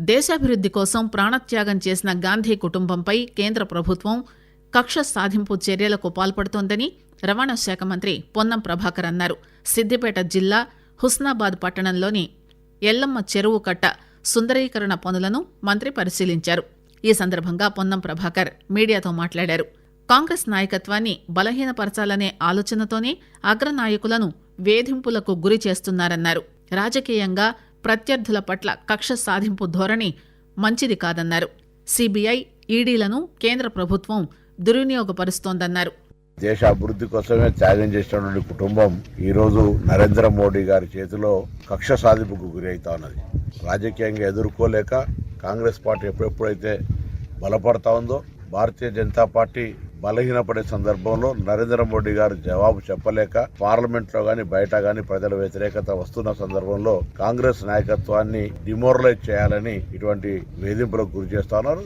దేశాభివృద్ది కోసం ప్రాణత్యాగం చేసిన గాంధీ కుటుంబంపై కేంద్ర ప్రభుత్వం కక్ష సాధింపు చర్యలకు పాల్పడుతోందని రవాణా శాఖ మంత్రి పొన్నం ప్రభాకర్ అన్నారు. సిద్దిపేట జిల్లా హుస్నాబాద్ పట్టణంలోని ఎల్లమ్మ చెరువు కట్ట సుందరీకరణ పనులను మంత్రి పరిశీలించారు. ఈ సందర్భంగా పొన్నం ప్రభాకర్ మీడియాతో మాట్లాడారు. కాంగ్రెస్ నాయకత్వాన్ని బలహీనపరచాలనే ఆలోచనతోనే అగ్రనాయకులను వేధింపులకు గురి చేస్తున్నారన్నారు. రాజకీయంగా ప్రత్యర్థుల పట్ల కక్ష సాధింపు ధోరణి మంచిది కాదన్నారు. సిబిఐ ఈడీలను కేంద్ర ప్రభుత్వం దుర్వినియోగపరుస్తోందన్నారు. దేశ అభివృద్ధి కోసమే త్యాగం చేసినటువంటి కుటుంబం ఈ రోజు నరేంద్ర మోడీ గారి చేతిలో కక్ష సాధింపుకు గురి ఉన్నది. రాజకీయంగా ఎదుర్కోలేక కాంగ్రెస్ పార్టీ ఎప్పుడెప్పుడైతే బలపడతా ఉందో భారతీయ జనతా పార్టీ బలహీనపడే సందర్భంలో నరేంద్ర మోడీ గారు జవాబు చెప్పలేక పార్లమెంట్లో గాని బయట గాని ప్రజల వ్యతిరేకత వస్తున్న సందర్భంలో కాంగ్రెస్ నాయకత్వాన్ని డిమోరలైజ్ చేయాలని ఇటువంటి వేధింపులకు గురి చేస్తున్నారు